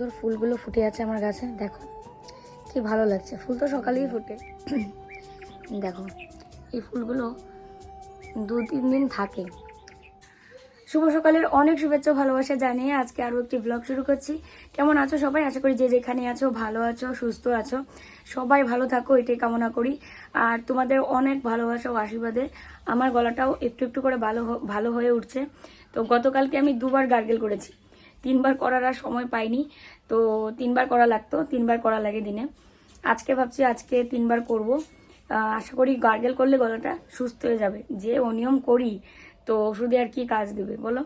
সুন্দর ফুলগুলো ফুটে আছে আমার গাছে, দেখো। কি ভালো লাগছে, ফুল তো সকালেই ফুটে। দেখো, এই ফুলগুলো দু তিন দিন থাকে। শুভ সকালের অনেক শুভেচ্ছা ভালোবাসা জানিয়ে আজকে আরও একটি ব্লগ শুরু করছি। কেমন আছো সবাই? আশা করি যে যেখানে আছো, ভালো আছো, সুস্থ আছো। সবাই ভালো থাকো, এটাই কামনা করি। আর তোমাদের অনেক ভালোবাসা ও আশীর্বাদে আমার গলাটাও একটু একটু করে ভালো ভালো হয়ে উঠছে। তো গতকালকে আমি দুবার গার্গেল করেছি। তিনবার করার আর সময় পাইনি, তো তিনবার করা লাগতো, তিনবার করা লাগে দিনে। আজকে ভাবছি আজকে তিনবার করব। আশা করি গার্গেল করলে গলাটা সুস্থ হয়ে যাবে। যে অনিয়ম করি, তো ওষুধে আর কি কাজ দেবে, বলো?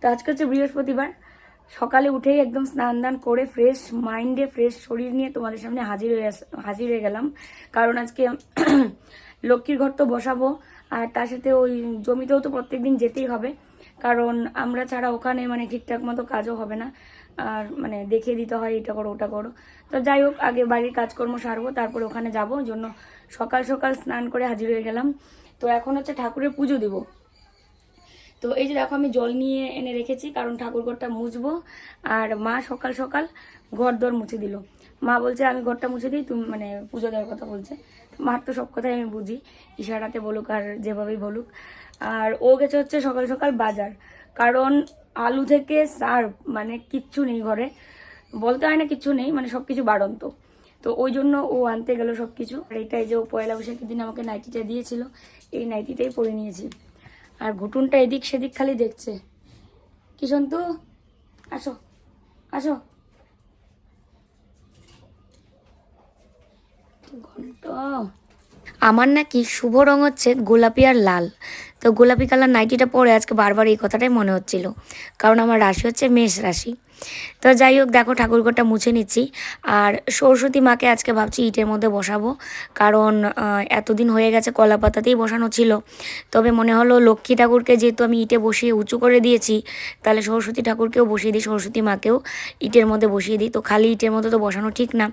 তো আজকে হচ্ছে বৃহস্পতিবার। সকালে উঠেই একদম স্নান দান করে ফ্রেশ মাইন্ডে ফ্রেশ শরীর নিয়ে তোমাদের সামনে হাজির হয়ে হাজির হয়ে গেলাম। কারণ আজকে লক্ষ্মীর ঘর তো বসাবো, আর তার সাথে ওই জমিতেও তো প্রত্যেকদিন যেতেই হবে। কারণ আমরা ছাড়া ওখানে মানে ঠিকঠাক মতো কাজও হবে না। আর মানে দেখিয়ে দিতে হয়, এটা করো, ওটা করো। তো যাই হোক, আগে বাড়ির কাজকর্ম সারবো, তারপরে ওখানে যাব। ওই জন্য সকাল সকাল স্নান করে হাজির হয়ে গেলাম। তো এখন হচ্ছে ঠাকুরের পুজো দিব। তো এই যে দেখো, আমি জল নিয়ে এনে রেখেছি, কারণ ঠাকুর ঘরটা মুছবো। আর মা সকাল সকাল ঘর দর মুছে দিল। মা বলছে, আমি ঘরটা মুছে দিই, তুমি মানে পুজো দেওয়ার কথা বলছে। মার তো সব কথাই আমি বুঝি, ইশারাতে বলুক আর যেভাবেই বলুক। আর ও গেছে হচ্ছে সকাল সকাল বাজার। কারণ আলু থেকে সার মানে কিচ্ছু নেই ঘরে। বলতে হয় না কিচ্ছু নেই মানে সব কিছু বাড়ন্ত। তো ওই জন্য ও আনতে গেল সব কিছু আর এইটাই যে ও পয়লা বৈশাখের দিন আমাকে নাইটিটা দিয়েছিল, এই নাইটিটাই পরে নিয়েছি। আর ঘুটুনটা এদিক সেদিক খালি দেখছে। কি সন্তু? আসো আসো। ঘণ্টা। আমার নাকি শুভ রং হচ্ছে গোলাপি আর লাল। তো গোলাপি কালার নাইটিটা পরে আজকে বারবার এই কথাটাই মনে হচ্ছিল। কারণ আমার রাশি হচ্ছে মেষ রাশি। তো যাই হোক, দেখো ঠাকুরঘরটা মুছে নিচ্ছি। আর সরস্বতী মাকে আজকে ভাবছি ইটের মধ্যে বসাবো। কারণ এতদিন হয়ে গেছে কলা পাতাতেই বসানো ছিল। তবে মনে হলো লক্ষ্মী ঠাকুরকে যেহেতু আমি ইটে বসিয়ে উঁচু করে দিয়েছি, তাহলে সরস্বতী ঠাকুরকেও বসিয়ে দিই, সরস্বতী মাকেও ইটের মধ্যে বসিয়ে দিই। তো খালি ইটের মধ্যে তো বসানো ঠিক না।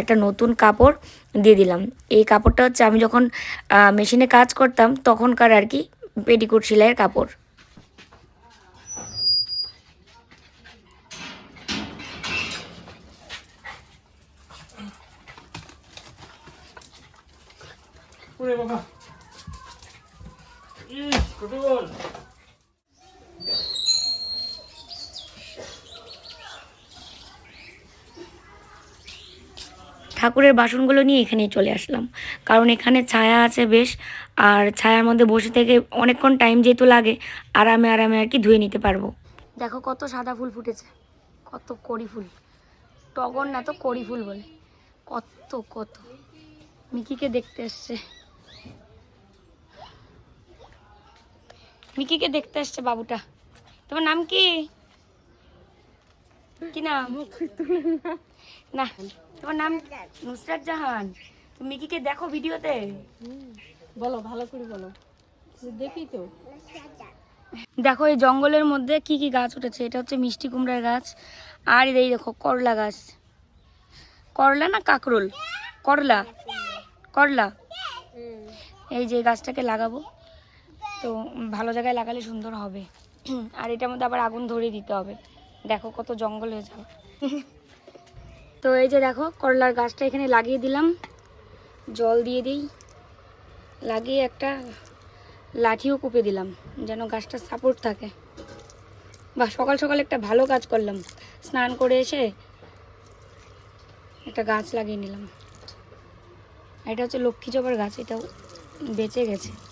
একটা নতুন কাপড় দিয়ে দিলাম। এই কাপড়টা হচ্ছে আমি যখন মেশিনে কাজ করতাম, তখনকার আর কি পেটিকোট সেলাইয়ের কাপড়। ওরে বাবা। ইস কত ঠাকুরের বাসনগুলো নিয়ে এখানে চলে আসলাম। কারণ এখানে ছায়া আছে বেশ, আর ছায়ার মধ্যে বসে থেকে অনেকক্ষণ টাইম যেহেতু লাগে, আরামে আরামে আর কি ধুয়ে নিতে পারব। দেখো কত সাদা ফুল ফুটেছে, কত কড়ি ফুল। টগর না তো কড়ি ফুল বলে। কত কত। মিকিকে দেখতে এসছে মিকিকে দেখতে এসছে বাবুটা। তোমার নাম কি? কি নাম? না তোমার নাম নুসরাত জাহান। তুমি মিকিকে দেখো ভিডিওতে? বলো ভালো করে বলো। দেখি তো। দেখো এই জঙ্গলের মধ্যে কি কি গাছ উঠেছে? এটা হচ্ছে মিষ্টি কুমড়ার গাছ আর এই দেখো করলা গাছ। করলা না কাকরোল? করলা। করলা। এই যে গাছটাকে লাগাবো। তো ভালো জায়গায় লাগালে সুন্দর হবে। আর এটার মধ্যে আবার আগুন ধরিয়ে দিতে হবে। দেখো কত জঙ্গল হয়ে যাবে। তো এই যে দেখো, করলার গাছটা এখানে লাগিয়ে দিলাম। জল দিয়ে দিই। লাগিয়ে একটা লাঠিও কুপে দিলাম, যেন গাছটা সাপোর্ট থাকে। বা সকাল সকাল একটা ভালো কাজ করলাম। স্নান করে এসে একটা গাছ লাগিয়ে নিলাম। এটা হচ্ছে লক্ষ্মী জবার গাছ, এটাও বেঁচে গেছে।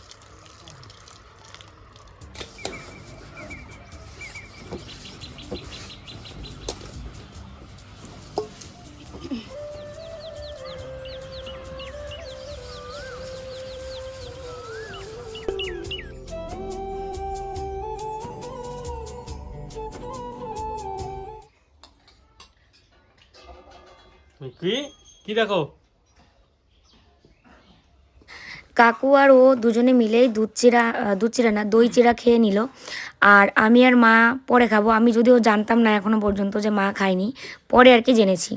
দেখো কাকু আর ও দুজনে মিলেই দুধ চিরা দুধ চিরা না, দই চিরা খেয়ে নিল। আর আমি আর মা পরে খাব। আমি যদিও জানতাম না এখনও পর্যন্ত যে মা খায়নি, পরে আর কি জেনেছি।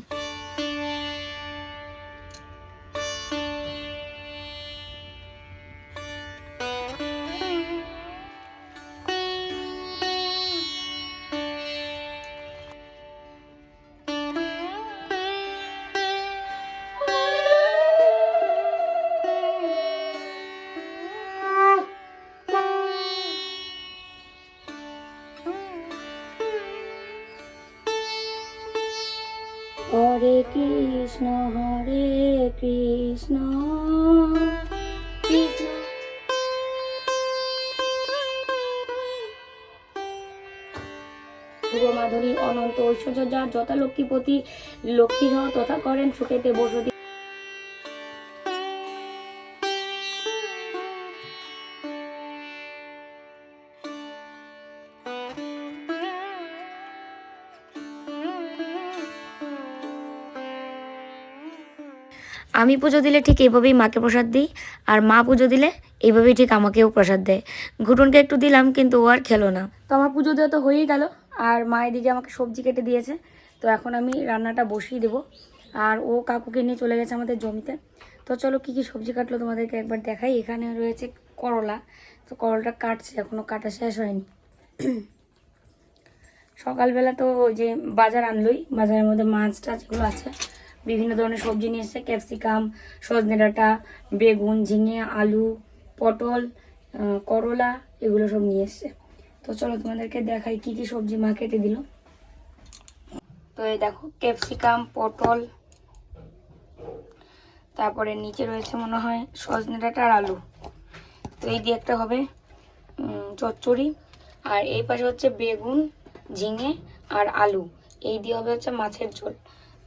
মাধুরী অনন্ত ঐশ্বর্য যা যথা লক্ষ্মীপতি লক্ষ্মী সহ তথা করেন সুখেতে বসতি। আমি পুজো দিলে ঠিক এইভাবেই মাকে প্রসাদ দিই আর মা পুজো দিলে এইভাবেই ঠিক আমাকেও প্রসাদ দেয়। ঘুটনকে একটু দিলাম কিন্তু ও আর খেলো না। তো আমার পুজো দেওয়া তো হয়েই গেল। আর মা এদিকে আমাকে সবজি কেটে দিয়েছে। তো এখন আমি রান্নাটা বসিয়ে দেবো। আর ও কাকুকে নিয়ে চলে গেছে আমাদের জমিতে। তো চলো কী কী সবজি কাটলো তোমাদেরকে একবার দেখাই। এখানে রয়েছে করলা। তো করলাটা কাটছে এখনও কাটা শেষ হয়নি। সকালবেলা তো ওই যে বাজার আনলোই। বাজারের মধ্যে মাছ টাছ এগুলো আছে। বিভিন্ন ধরনের সবজি নিয়ে এসছে। ক্যাপসিকাম, সজনে ডাঁটা, বেগুন, ঝিঙে, আলু, পটল করলা এগুলো সব নিয়ে এসছে। তো চলো তোমাদেরকে দেখাই কি কি সবজি মা কেটে দিল। তো এই দেখো ক্যাপসিকাম পটল, তারপরে নিচে রয়েছে মনে হয় সজনে ডাঁটা আর আলু। তো এই দিয়ে একটা হবে চচ্চড়ি। আর এই পাশে হচ্ছে বেগুন, ঝিঙে আর আলু। এই দিয়ে হবে হচ্ছে মাছের ঝোল।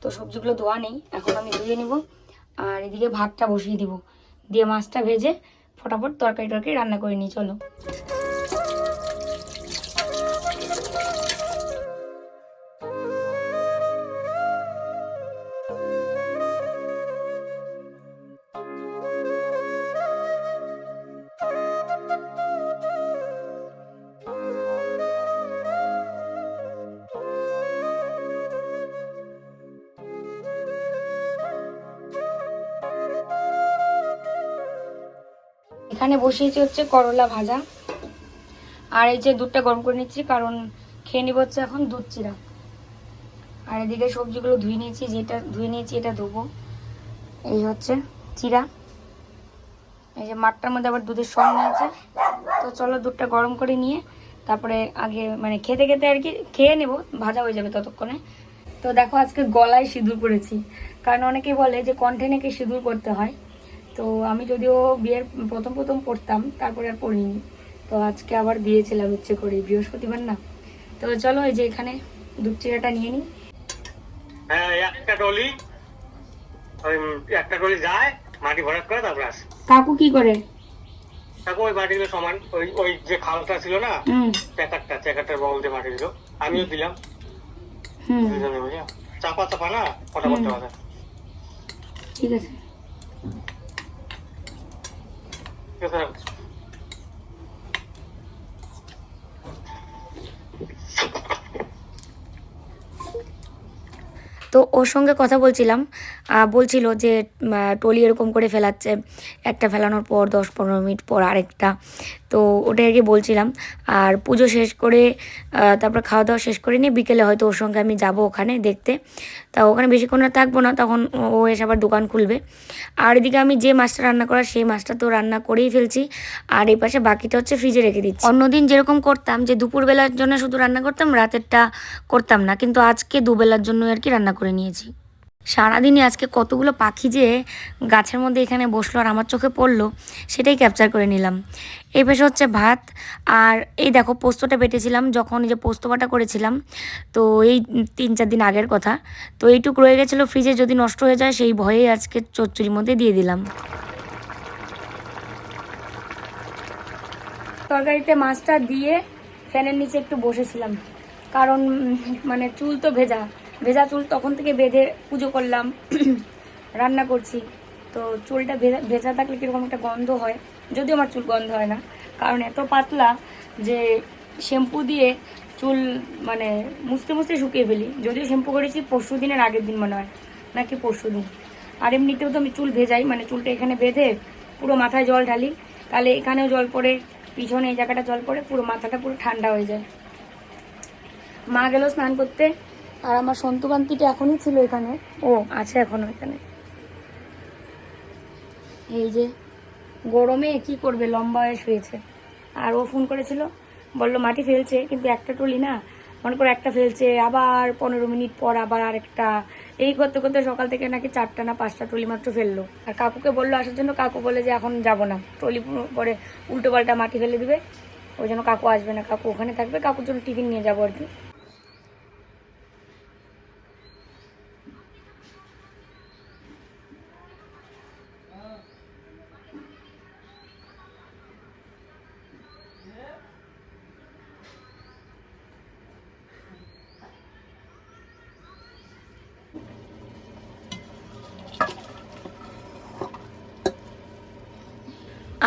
তো সবজিগুলো ধোয়া নেই, এখন আমি ধুয়ে নিব। আর এদিকে ভাতটা বসিয়ে দিব। দিয়ে মাছটা ভেজে ফটাফট তরকারি টরকারি রান্না করে নিই, চলো। বসিয়েছি হচ্ছে করলা ভাজা। আর এই যে দুধটা গরম করে নিচ্ছি, কারণ খেয়ে নিব হচ্ছে এখন দুধ চিরা। আর এদিকে সবজিগুলো ধুয়ে নিয়েছি, যেটা ধুয়ে নিয়েছি এটা ধোবো। এই হচ্ছে চিরা। এই যে মাঠটার মধ্যে আবার দুধের সং নিয়েছে তো চলো দুধটা গরম করে নিয়ে তারপরে আগে মানে খেতে খেতে আর কি খেয়ে নেব, ভাজা হয়ে যাবে ততক্ষণে। তো দেখো আজকে গলায় সিঁদুর পরেছি কারণ অনেকে বলে যে কণ্ঠে নাকি সিঁদুর করতে হয়। তো আমি যদিও বিয়ের প্রথম প্রথম পড়তাম তারপরে আর পড়িনি। তো আজকে আবার দিয়েছিলাম ইচ্ছে করে বৃহস্পতিবার না? তো চলো এই যে এখানে দুধ চিরাটা নিয়ে নিই। হ্যাঁ একটা ওই একটা টলি যায় মাটি ভরাট করে তারপরে আসে। কাকু কি করে? তারপর ওই মাটিগুলো সমান ওই ওই যে খালটা ছিল না চেকারটা চেকারটার বগল দিয়ে মাটি দিল। আমিও দিলাম। চাপা চাপা না ফটাফট হুম। ঠিক আছে। তো ওর সঙ্গে কথা বলছিলাম বলছিল যে টলি এরকম করে ফেলাচ্ছে, একটা ফেলানোর পর দশ পনেরো মিনিট পর আরেকটা। তো ওটাই আর কি বলছিলাম। আর পুজো শেষ করে তারপর খাওয়া দাওয়া শেষ করে নিয়ে বিকেলে হয়তো ওর সঙ্গে আমি যাব ওখানে দেখতে। তা ওখানে বেশিক্ষণ আর থাকব না, তখন ও এসে আবার দোকান খুলবে। আর এদিকে আমি যে মাছটা রান্না করার, সেই মাছটা তো রান্না করেই ফেলছি। আর এই পাশে বাকিটা হচ্ছে ফ্রিজে রেখে দিচ্ছি। অন্যদিন যেরকম করতাম, যে দুপুরবেলার জন্য শুধু রান্না করতাম, রাতেরটা করতাম না। কিন্তু আজকে দুবেলার জন্য আর কি রান্না করে নিয়েছি। সারাদিনই আজকে কতগুলো পাখি যে গাছের মধ্যে এখানে বসল আর আমার চোখে পড়ল, সেটাই ক্যাপচার করে নিলাম। এই পাশে হচ্ছে ভাত, আর এই দেখো পোস্তটা বেটেছিলাম যখন এই যে পোস্ত বাটা করেছিলাম, তো এই তিন চার দিন আগের কথা। তো এইটুকু রয়ে গেছিল ফ্রিজে যদি নষ্ট হয়ে যায় সেই ভয়েই আজকে চচ্চড়ির মধ্যে দিয়ে দিলাম। তরকারিতে মাছটা দিয়ে ফ্যানের নিচে একটু বসেছিলাম, কারণ মানে চুল তো ভেজা। ভেজা চুল তখন থেকে বেঁধে পুজো করলাম, রান্না করছি। তো চুলটা ভেজা ভেজা থাকলে কীরকম একটা গন্ধ হয়? যদিও আমার চুল গন্ধ হয় না। কারণ এত পাতলা যে শ্যাম্পু দিয়ে চুল মানে মুছতে মুছতে শুকিয়ে ফেলি। যদিও শ্যাম্পু করেছি, পরশু দিনের আগের দিন মনে হয়, নাকি পরশু দিন। আর এমনিতেও তো আমি চুল ভেজাই মানে চুলটা এখানে বেঁধে পুরো মাথায় জল ঢালি। তাহলে এখানেও জল পড়ে, পিছনে এই জায়গাটা জল পড়ে, পুরো মাথাটা পুরো ঠান্ডা হয়ে যায়। মা গেল স্নান করতে আর আমার সন্তুকান্তিটা এখনই ছিল এখানে। ও, আছে এখনও এখানে। এই যে, গরমে কি করবে? লম্বা হয়ে শুয়েছে আর ও ফোন করেছিল, বলল, মাটি ফেলছে, কিন্তু একটা টলি না, মনে করে একটা ফেলছে, আবার পনেরো মিনিট পর আবার আরেকটা। এই করতে করতে সকাল থেকে নাকি চারটা না পাঁচটা ট্রলি মাত্র ফেলল। আর কাকুকে বলল, আসার জন্য কাকু বলে যে এখন যাব না। টলি পরে উল্টো পাল্টা মাটি ফেলে দিবে, ওই জন্য কাকু আসবে না। কাকু ওখানে থাকবে, কাকুর জন্য টিফিন নিয়ে যাব আর কি।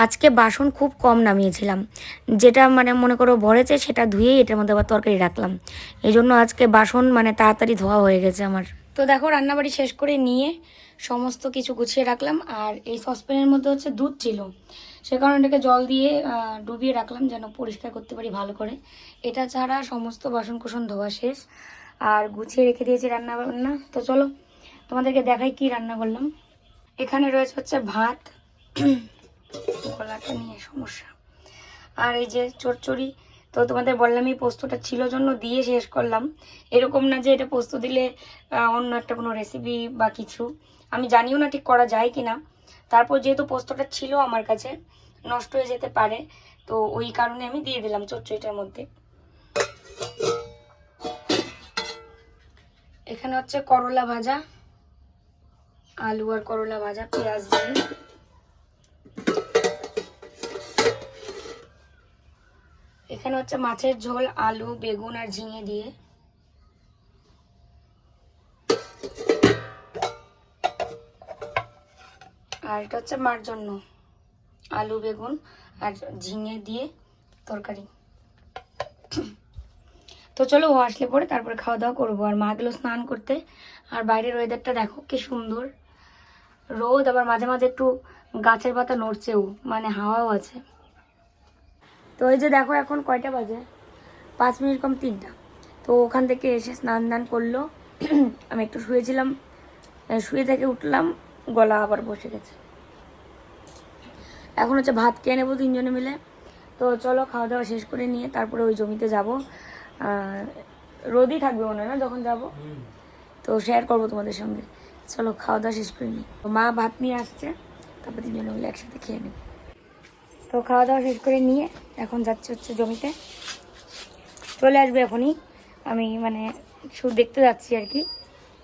আজকে বাসন খুব কম নামিয়েছিলাম। যেটা মানে মনে করো ভরেছে সেটা ধুয়েই এটার মধ্যে আবার তরকারি রাখলাম। এই জন্য আজকে বাসন মানে তাড়াতাড়ি ধোয়া হয়ে গেছে আমার। তো দেখো রান্নাবাড়ি শেষ করে নিয়ে সমস্ত কিছু গুছিয়ে রাখলাম আর এই সসপ্যানের মধ্যে হচ্ছে দুধ ছিল। সে কারণে এটাকে জল দিয়ে ডুবিয়ে রাখলাম যেন পরিষ্কার করতে পারি ভালো করে। এটা ছাড়া সমস্ত বাসন কুসন ধোয়া শেষ। আর গুছিয়ে রেখে দিয়েছি রান্না বান্না তো চলো তোমাদেরকে দেখাই কি রান্না করলাম। এখানে রয়েছে হচ্ছে ভাত। গলাটা নিয়ে সমস্যা। আর এই যে চচ্চড়ি, তো তোমাদের বললাম পোস্তটা ছিল জন্য দিয়ে শেষ করলাম। এরকম না যে এটা পোস্ত দিলে অন্য একটা কোনো রেসিপি বা কিছু। আমি জানিও না ঠিক করা যায় কি না তারপর যেহেতু পোস্তটা ছিল আমার কাছে, নষ্ট হয়ে যেতে পারে, তো ওই কারণে আমি দিয়ে দিলাম চচ্চড়িটার মধ্যে। এখানে হচ্ছে করলা ভাজা, আলু আর করলা ভাজা, পেঁয়াজ দিয়ে। এখানে হচ্ছে মাছের ঝোল, আলু, বেগুন আর ঝিঙে দিয়ে। আর এটা হচ্ছে মার জন্য, আলু, বেগুন আর ঝিঙে দিয়ে তরকারি। তো চলো ও আসলে পরে তারপরে খাওয়া দাওয়া করব। আর মা গেলো স্নান করতে। আর বাইরের ওয়েদারটা দেখো কি সুন্দর। রোদ, আবার মাঝে মাঝে একটু গাছের পাতা নড়ছেও মানে হাওয়াও আছে। তো এই যে দেখো এখন কয়টা বাজে? পাঁচ মিনিট কম তিনটা। তো ওখান থেকে এসে স্নান দান করল। আমি একটু শুয়েছিলাম। শুয়ে থেকে উঠলাম, গলা আবার বসে গেছে। এখন হচ্ছে ভাত খেয়ে নেব তিনজনে মিলে। তো চলো খাওয়া দাওয়া শেষ করে নিয়ে তারপরে ওই জমিতে যাব। রোদই থাকবে মনে না যখন যাব? তো শেয়ার করব তোমাদের সঙ্গে। চলো খাওয়া দাওয়া শেষ করে নিই। মা ভাত নিয়ে আসছে। তারপর তিনজনে মিলে একসাথে খেয়ে নেব। তো খাওয়া দাওয়া শেষ করে নিয়ে এখন যাচ্ছে হচ্ছে জমিতে। চলে আসবে এখনই। আমি মানে শুধু দেখতে যাচ্ছি আর কি।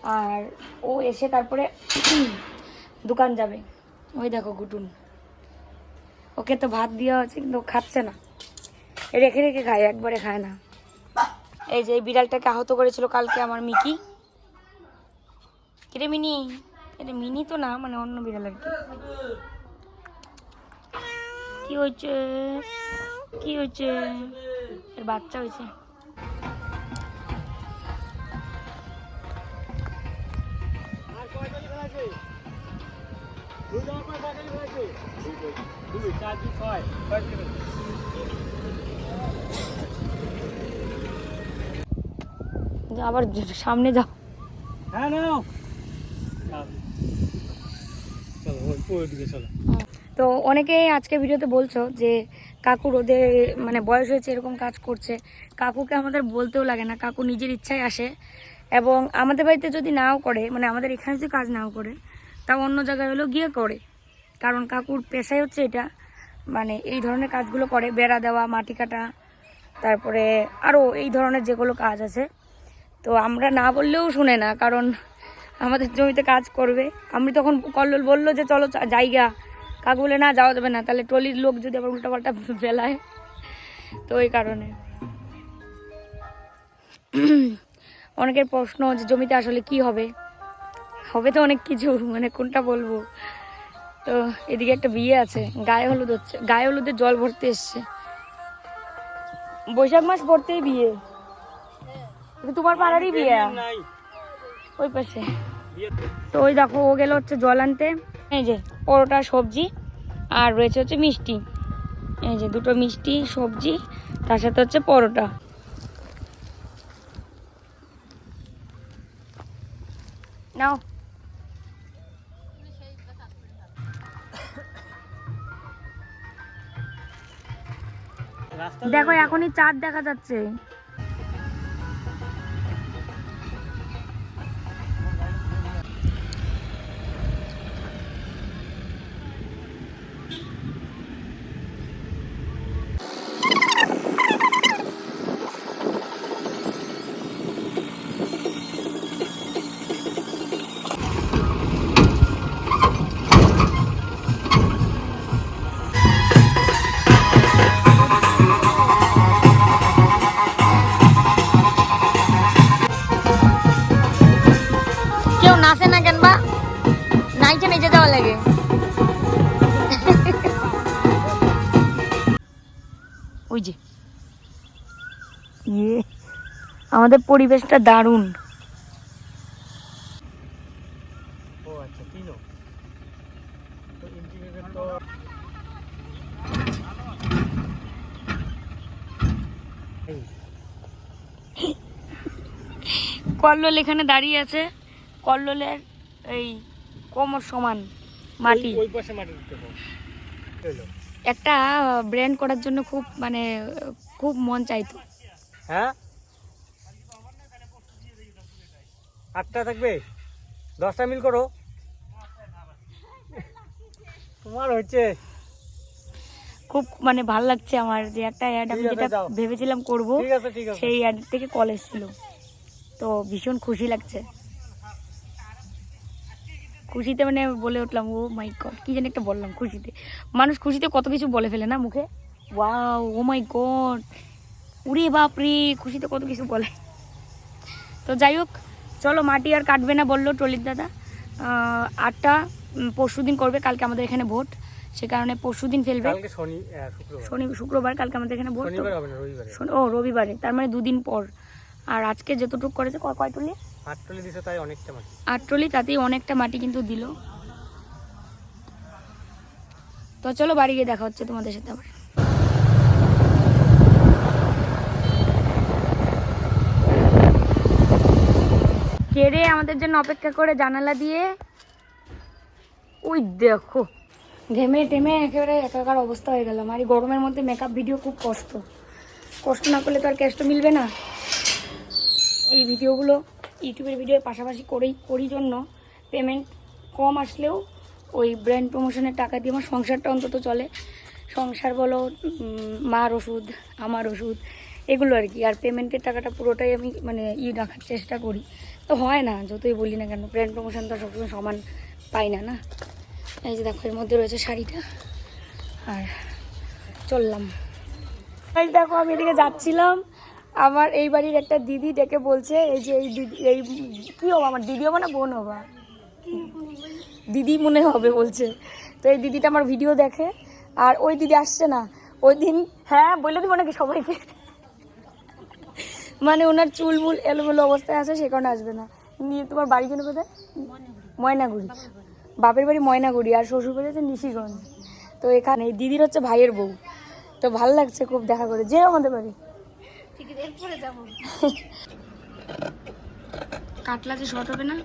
আর ও এসে তারপরে দোকান যাবে। ওই দেখো গুটুন। ওকে তো ভাত দেওয়া হচ্ছে কিন্তু খাচ্ছে না। রেখে রেখে খায়, একবারে খায় না। এই যে বিড়ালটাকে আহত করেছিল কালকে আমার মিকি। কিরে মিনি? এটা মিনি তো না মানে অন্য বিড়াল আর কি। কি হয়েছে? কি হয়েছে? এর বাচ্চা হয়েছে। আবার সামনে যাও। হ্যাঁ নাও। চলো চলো। তো অনেকে আজকে ভিডিওতে বলছো যে কাকু রোদে মানে বয়স হয়েছে, এরকম কাজ করছে। কাকুকে আমাদের বলতেও লাগে না, কাকু নিজের ইচ্ছায় আসে। এবং আমাদের বাড়িতে যদি নাও করে মানে আমাদের এখানে যদি কাজ নাও করে, তাও অন্য জায়গায় হলেও গিয়ে করে। কারণ কাকুর পেশাই হচ্ছে এটা। মানে এই ধরনের কাজগুলো করে, বেড়া দেওয়া, মাটি কাটা, তারপরে আরও এই ধরনের যেগুলো কাজ আছে। তো আমরা না বললেও শুনে না, কারণ আমাদের জমিতে কাজ করবে। আমি তখন কল্লোল বলল যে, চলো জায়গা কাকু বলে না যাওয়া যাবে না, তাহলে টলির লোক যদি আবার উল্টাপাল্টা ফেলায় তো ওই কারণে। অনেকের প্রশ্ন যে জমিতে আসলে কি হবে? হবে তো অনেক কিছু মানে কোনটা বলব? তো এদিকে একটা বিয়ে আছে, গায়ে হলুদ হচ্ছে, গায়ে হলুদের জল ভরতে এসছে। বৈশাখ মাস ভরতেই বিয়ে। তোমার পাড়ারই বিয়ে? ওই পাশে। তো ওই দেখো, ও গেল হচ্ছে জল আনতে। এই যে পরোটা সবজি আর রয়েছে হচ্ছে মিষ্টি। এই যে দুটো মিষ্টি সবজি তার সাথে হচ্ছে পরোটা। নাও। দেখো এখনই চাঁদ দেখা যাচ্ছে। আমাদের পরিবেশটা দারুণ। আচ্ছা কল্লোল এখানে দাঁড়িয়ে আছে। কল্লোলের এই কোমর সমান মাটি। ওই পাশে একটা ব্র্যান্ড করার জন্য খুব মানে খুব মন চাইতো। হ্যাঁ? আটটা থাকবে? দশটা মিল করো। তোমার হচ্ছে। খুব মানে ভালো লাগছে আমার যে একটা অ্যাড আমি যেটা ভেবেছিলাম করব সেই অ্যাড থেকে কল এসেছিল। তো ভীষণ খুশি লাগছে। খুশিতে মানে বলে উঠলাম ও মাই গড কি জানি একটা বললাম খুশিতে। মানুষ খুশিতে কত কিছু বলে ফেলে না মুখে? ওয়াও ও মাই গড উরে বাপ রে খুশিতে কত কিছু বলে। তো যাই হোক চলো মাটি আর কাটবে না বলল ট্রলির দাদা। আটটা পরশু দিন করবে কালকে আমাদের এখানে ভোট। সে কারণে পরশু দিন ফেলবে শনি শুক্রবার। কালকে আমাদের এখানে ভোট ও রবিবারে। তার মানে দুদিন পর। আর আজকে যতটুকু করেছে কয় কয় টলি? আট টলি তাতেই অনেকটা মাটি কিন্তু দিল। তো চলো বাড়ি গিয়ে দেখা হচ্ছে তোমাদের সাথে আবার। আমাদের জন্য অপেক্ষা করে জানালা দিয়ে। ওই দেখো। ঘেমে টেমে একেবারে একাকার অবস্থা হয়ে গেলাম আর এই গরমের মধ্যে মেকআপ ভিডিও খুব কষ্ট। কষ্ট না করলে তো আর ক্যাশটা মিলবে না। এই ভিডিওগুলো ইউটিউবের ভিডিওর পাশাপাশি করেই, করি জন্য। পেমেন্ট কম আসলেও ওই ব্র্যান্ড প্রমোশনের টাকা দিয়ে আমার সংসারটা অন্তত চলে। সংসার বলো মার ওষুধ, আমার ওষুধ, এগুলো আর কি। আর পেমেন্টের টাকাটা পুরোটাই আমি মানে ই রাখার চেষ্টা করি। তো হয় না, যতই বলি না কেন ব্র্যান্ড প্রমোশন তো সবসময় সমান পাই না না? এই যে দেখো, এর মধ্যে রয়েছে শাড়িটা, আর চললাম। এই দেখো, আমি এদিকে যাচ্ছিলাম, আমার এই বাড়ির একটা দিদি ডেকে বলছে, এই যে এই দিদি, এই কি হব, আমার দিদি হব না বোন হবা? দিদি মনে হবে বলছে। তো এই দিদিটা আমার ভিডিও দেখে, আর ওই দিদি আসছে না। ওই দিন হ্যাঁ বলে দিব নাকি সবাইকে? মানে ওনার চুলমুল এলোমেলো অবস্থায় আছে সে কারণে আসবে না। নিয়ে তোমার বাড়ি কেন কোথায়? ময়নাগুড়ি। বাপের বাড়ি ময়নাগুড়ি আর শ্বশুর বাড়ি হচ্ছে নিশিগঞ্জ। তো এখানে এই দিদির হচ্ছে ভাইয়ের বউ। তো ভালো লাগছে খুব দেখা করে। যে আমাদের বাড়ি। কাটলা যে শর্ট হবে না?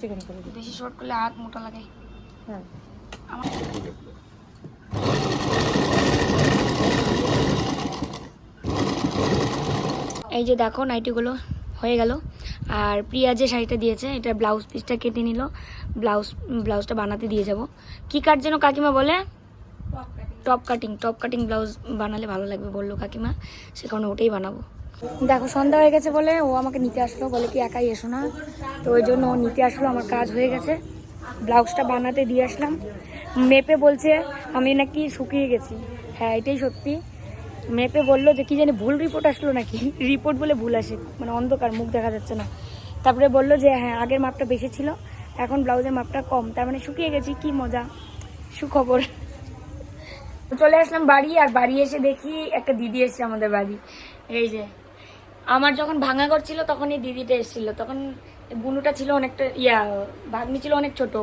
চিকেন করে দিই বেশি শর্ট করলে হাত মোটা লাগে। হ্যাঁ। আমার এই যে দেখো নাইটিগুলো হয়ে গেল। আর প্রিয়া যে শাড়িটা দিয়েছে এটা ব্লাউজ পিসটা কেটে নিল। ব্লাউজ ব্লাউজটা বানাতে দিয়ে যাব। কি কাট যেন কাকিমা বলে? Top cutting top cutting blouse বানালে ভালো লাগবে বলল কাকিমা। সে কারণে ওটাই বানাবো। দেখো সন্ধ্যা হয়ে গেছে বলে ও আমাকে নিতে আসলো। বলে কি একাই এসো না। তো ওই জন্য ও নিতে আসলো আমার কাজ হয়ে গেছে। ব্লাউজটা বানাতে দিয়ে আসলাম। মেপে বলছে আমি নাকি শুকিয়ে গেছি। হ্যাঁ এটাই সত্যি। মেপে বলল যে কি জানি ভুল রিপোর্ট আসলো নাকি? রিপোর্ট বলে ভুল আসে। মানে অন্ধকার, মুখ দেখা যাচ্ছে না। তারপরে বলল যে হ্যাঁ আগের মাপটা বেশি ছিল, এখন ব্লাউজের মাপটা কম। তার মানে শুকিয়ে গেছি, কি মজা। সুখবর। চলে আসলাম বাড়ি, আর বাড়ি এসে দেখি একটা দিদি এসছে আমাদের বাড়ি। এই যে, আমার যখন ভাঙা ঘর ছিল তখন এই দিদিটা এসেছিল। তখন বুনুটা ছিল অনেকটা ইয়া, ভাগ্নি ছিল অনেক ছোট।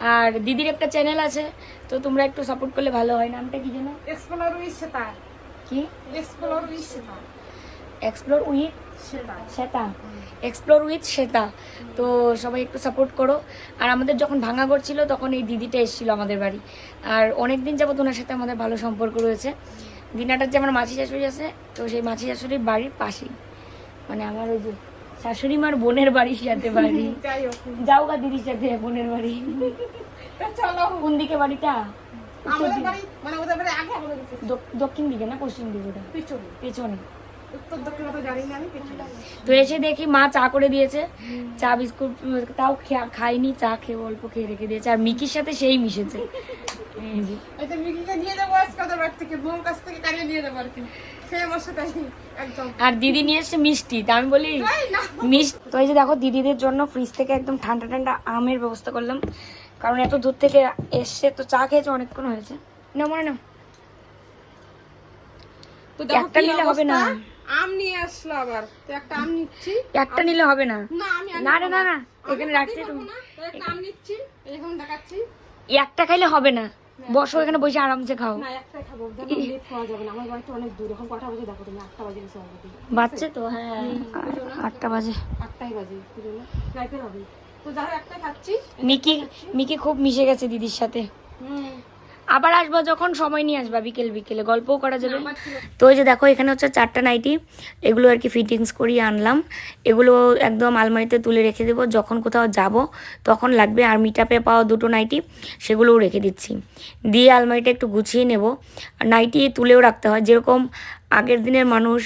আর দিদির একটা চ্যানেল আছে, তো তোমরা একটু সাপোর্ট করলে ভালো হয়। নামটা কি যেন? এক্সপ্লোর উইথ সেটা কি? এক্সপ্লোর উইথ সেটা explore with Shweta explore with Shweta তো সবাই একটু সাপোর্ট করো। আর আমাদের যখন ভাঙা ঘর ছিল তখন এই দিদিটা এসেছিল আমাদের বাড়ি। আর অনেক দিন যাবত ওনার সাথে আমাদের ভালো সম্পর্ক রয়েছে। দিনাটার যে আমার মাছি শাশুড়ি আছে তো সেই মাছি শাশুড়ির বাড়ির পাশেই। মানে আমার ওই যে শাশুড়ি মার বোনের বাড়ির সাথে বাড়ি। যাও গা দিদির সাথে বোনের বাড়ি। চলো। কোন দিকে বাড়িটা? মানে দক্ষিণ দিকে না পশ্চিম দিকে পেছনে। তো এসে দেখি মা চা করে দিয়েছে চা বিস্কুট তাও খাইনি চা খেয়ে অল্প খেয়ে রেখে দিয়েছে আর মিকির সাথে সেই মিশেছে। আর দিদি নিয়ে এসছে মিষ্টি তা আমি বলি মিষ্টি তো এই যে দেখো দিদিদের জন্য ফ্রিজ থেকে একদম ঠান্ডা ঠান্ডা আমের ব্যবস্থা করলাম। কারণ এত দূর থেকে এসছে তো চা খেয়েছে অনেকক্ষণ হয়েছে। না মনে না তো একটা নিলে হবে না। আম নিয়ে আসলো আবার। তো একটা আম নিচ্ছি। একটা নিলে হবে না। না না না না এখানে রাখছি তুমি। একটা আম নিচ্ছি। এরকম দেখাচ্ছি। একটা খাইলে হবে না। বসো এখানে বসে আরামসে খাও। না একটাই খাব। লেট খাওয়া যাবে না। আমার বাড়ি অনেক দূর। এখন কটা বাজে দেখো তুমি? আটটা বাজে গেছে অলরেডি বাচ্চা তো হ্যাঁ। আটটা বাজে। আটটাই বাজে। বুঝলো যাইতে হবে। মিকি মিকি খুব মিশে গেছে দিদির সাথে। আবার আসব যখন সময় নিয়ে আসবা বিকেল বিকেলে। গল্পও করা যাবে। তো ওই যে দেখো এখানে হচ্ছে চারটা নাইটি। এগুলো আর কি ফিটিংস করিয়ে আনলাম। এগুলো একদম আলমারিতে তুলে রেখে দেবো। যখন কোথাও যাব তখন লাগবে আর মিটাপে পাওয়া দুটো নাইটি সেগুলোও রেখে দিচ্ছি। দিয়ে আলমারিটা একটু গুছিয়ে নেব। আর নাইটি তুলেও রাখতে হয়। যেরকম আগের দিনের মানুষ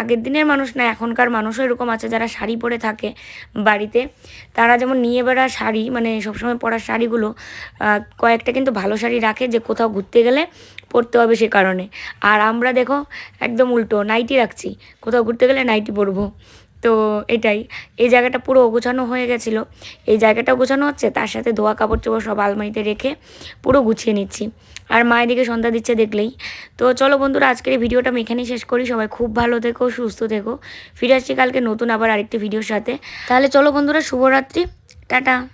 আগের দিনের মানুষ না, এখনকার মানুষও এরকম আছে যারা শাড়ি পরে থাকে বাড়িতে। তারা যেমন নিয়ে বেড়া শাড়ি মানে সবসময় পরার শাড়িগুলো কয়েকটা কিন্তু ভালো শাড়ি রাখে যে কোথাও ঘুরতে গেলে পরতে হবে সে কারণে। আর আমরা দেখো, একদম উল্টো, নাইটি রাখছি, কোথাও ঘুরতে গেলে নাইটি পরবো। তো এটাই। এই জায়গাটা পুরো গোছানো হয়ে গেছিল। এই জায়গাটা গোছানো হচ্ছে, তার সাথে ধোয়া কাপড় চোপড় সব আলমারিতে রেখে পুরো গুছিয়ে নিচ্ছি। আর মায়ের দিকে সন্ধ্যা দিচ্ছে দেখলেই। তো চলো বন্ধুরা, আজকের এই ভিডিওটা আমি এখানেই শেষ করি। সবাই খুব ভালো থেকো, সুস্থ থেকো। ফিরে আসছি কালকে নতুন আবার আরেকটি ভিডিওর সাথে। তাহলে চলো বন্ধুরা, শুভরাত্রি। টাটা।